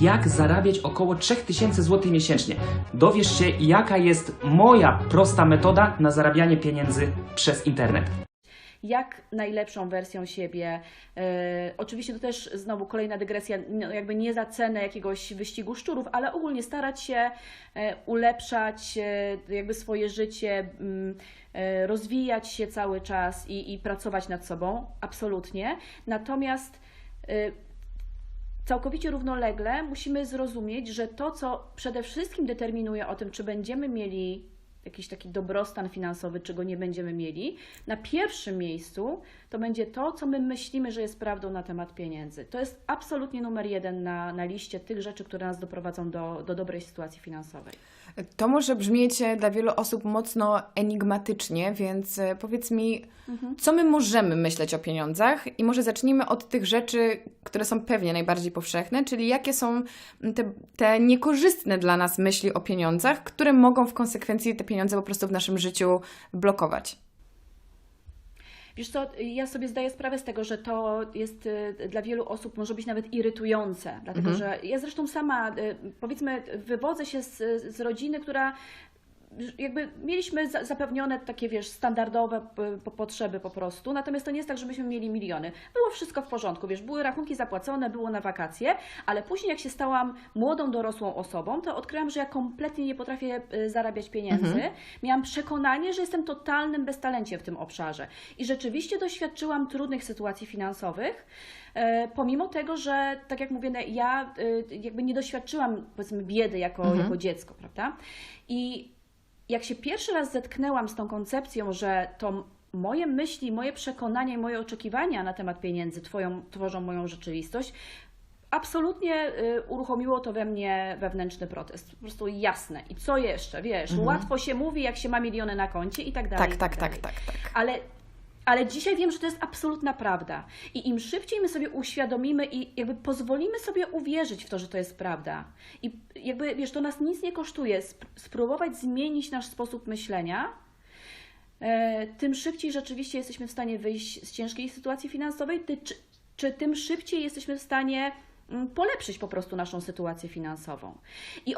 jak zarabiać około 3000 zł miesięcznie. Dowiesz się, jaka jest moja prosta metoda na zarabianie pieniędzy przez internet. jak najlepszą wersją siebie. E, oczywiście to też znowu kolejna dygresja, no, jakby nie za cenę jakiegoś wyścigu szczurów, ale ogólnie starać się e, ulepszać e, jakby swoje życie, e, rozwijać się cały czas i, i pracować nad sobą, absolutnie. Natomiast e, całkowicie równolegle musimy zrozumieć, że to, co przede wszystkim determinuje o tym, czy będziemy mieli jakiś taki dobrostan finansowy, czy go nie będziemy mieli, na pierwszym miejscu to będzie to, co my myślimy, że jest prawdą na temat pieniędzy. To jest absolutnie numer jeden na, na liście tych rzeczy, które nas doprowadzą do, do dobrej sytuacji finansowej. To może brzmieć dla wielu osób mocno enigmatycznie, więc e, powiedz mi, co my możemy myśleć o pieniądzach? I może zacznijmy od tych rzeczy, które są pewnie najbardziej powszechne, czyli jakie są te, te niekorzystne dla nas myśli o pieniądzach, które mogą w konsekwencji te pieniądze po prostu w naszym życiu blokować. Wiesz co, ja sobie zdaję sprawę z tego, że to jest y, dla wielu osób może być nawet irytujące, dlatego że ja zresztą sama, y, powiedzmy, wywodzę się z, z rodziny, która jakby mieliśmy za- zapewnione takie, wiesz, standardowe potrzeby po prostu, natomiast to nie jest tak, że myśmy mieli miliony. Było wszystko w porządku, wiesz, były rachunki zapłacone, było na wakacje, ale później jak się stałam młodą, dorosłą osobą, to odkryłam, że ja kompletnie nie potrafię y, zarabiać pieniędzy. Miałam przekonanie, że jestem totalnym beztalenciem w tym obszarze. I rzeczywiście doświadczyłam trudnych sytuacji finansowych, e, pomimo tego, że, tak jak mówię, ja y, jakby nie doświadczyłam, powiedzmy, biedy jako, jako dziecko, prawda? I jak się pierwszy raz zetknęłam z tą koncepcją, że to moje myśli, moje przekonania i moje oczekiwania na temat pieniędzy twoją, tworzą moją rzeczywistość, absolutnie y, uruchomiło to we mnie wewnętrzny protest. Po prostu jasne. I co jeszcze? Wiesz, łatwo się mówi, jak się ma miliony na koncie i tak dalej. Tak, tak, dalej. tak, tak, tak. Ale, ale dzisiaj wiem, że to jest absolutna prawda. I im szybciej my sobie uświadomimy i jakby pozwolimy sobie uwierzyć w to, że to jest prawda. I jakby, wiesz, to nas nic nie kosztuje sp- spróbować zmienić nasz sposób myślenia, e, tym szybciej rzeczywiście jesteśmy w stanie wyjść z ciężkiej sytuacji finansowej, czy, czy tym szybciej jesteśmy w stanie mm, polepszyć po prostu naszą sytuację finansową. I